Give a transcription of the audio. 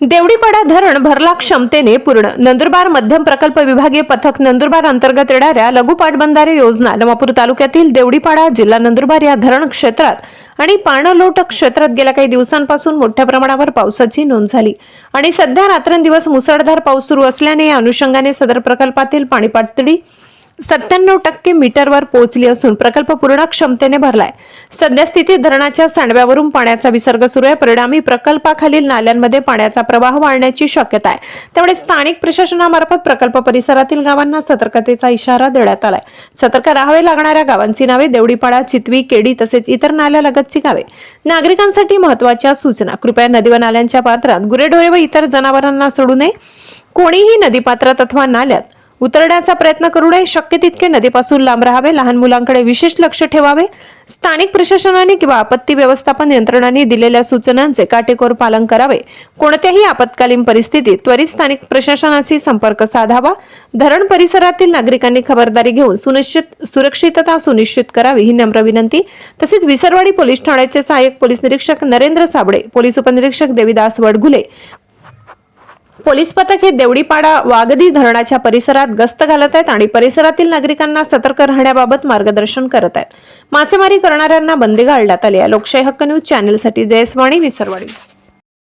देवडीपाडा धरण भरला क्षमतेने पूर्ण. नंदुरबार मध्यम प्रकल्प विभागीय पथक नंदुरबार अंतर्गत येणाऱ्या लघु पाटबंधारे योजना नवापूर तालुक्यातील देवडीपाडा जिल्हा नंदुरबार या धरण क्षेत्रात आणि पाणलोट क्षेत्रात गेल्या काही दिवसांपासून मोठ्या प्रमाणावर पावसाची नोंद झाली. आणि सध्या रात्रंदिवस मुसळधार पाऊस सुरू असल्याने या अनुषंगाने सदर प्रकल्पातील पाणी पातळी सत्त्याण्णव टक्के मीटरवर पोहोचली असून प्रकल्प पूर्ण क्षमतेने भरलाय. सध्या स्थितीत धरणाच्या सांडव्यावरून पाण्याचा विसर्ग सुरू आहे. परिणामी प्रकल्पाखालील नाल्यांमध्ये पाण्याचा प्रवाह वाढण्याची शक्यता आहे. त्यामुळे स्थानिक प्रशासनामार्फत प्रकल्प परिसरातील गावांना सतर्कतेचा इशारा देण्यात आलाय. सतर्क राहावे लागणाऱ्या गावांची नावे देवडीपाडा चितवी केडी तसेच इतर नाल्यालगतची गावे. नागरिकांसाठी महत्त्वाच्या सूचना. कृपया नदी व नाल्यांच्या पात्रात गुरेढोरे व इतर जनावरांना सोडू नये. कोणीही नदीपात्रात अथवा नाल्यात उतरण्याचा प्रयत्न करू नये. शक्य तितके नदीपासून लांब राहावे. लहान मुलांकडे विशेष लक्ष ठेवावे. स्थानिक प्रशासनाने किंवा आपत्ती व्यवस्थापन यंत्रणांनी दिलेल्या सूचनांचे काटेकोर पालन करावे. कोणत्याही आपत्कालीन परिस्थितीत त्वरित स्थानिक प्रशासनाशी संपर्क साधावा. धरण परिसरातील नागरिकांनी खबरदारी घेऊन सुनिश्चित सुरक्षितता सुनिश्चित करावी ही नम्र विनंती. तसेच विसरवाडी पोलीस ठाण्याचे सहाय्यक पोलीस निरीक्षक नरेंद्र साबळे पोलीस उपनिरीक्षक देविदास वडघुले पोलीस पथक हे देवडीपाडा वागदी धरणाच्या परिसरात गस्त घालत आहेत आणि परिसरातील नागरिकांना सतर्क राहण्याबाबत मार्गदर्शन करत आहेत. मासेमारी करणाऱ्यांना बंदी घालण्यात आली आहे. लोकशाही हक्क न्यूज चॅनेलसाठी जयस्वाणी विसरवाडी.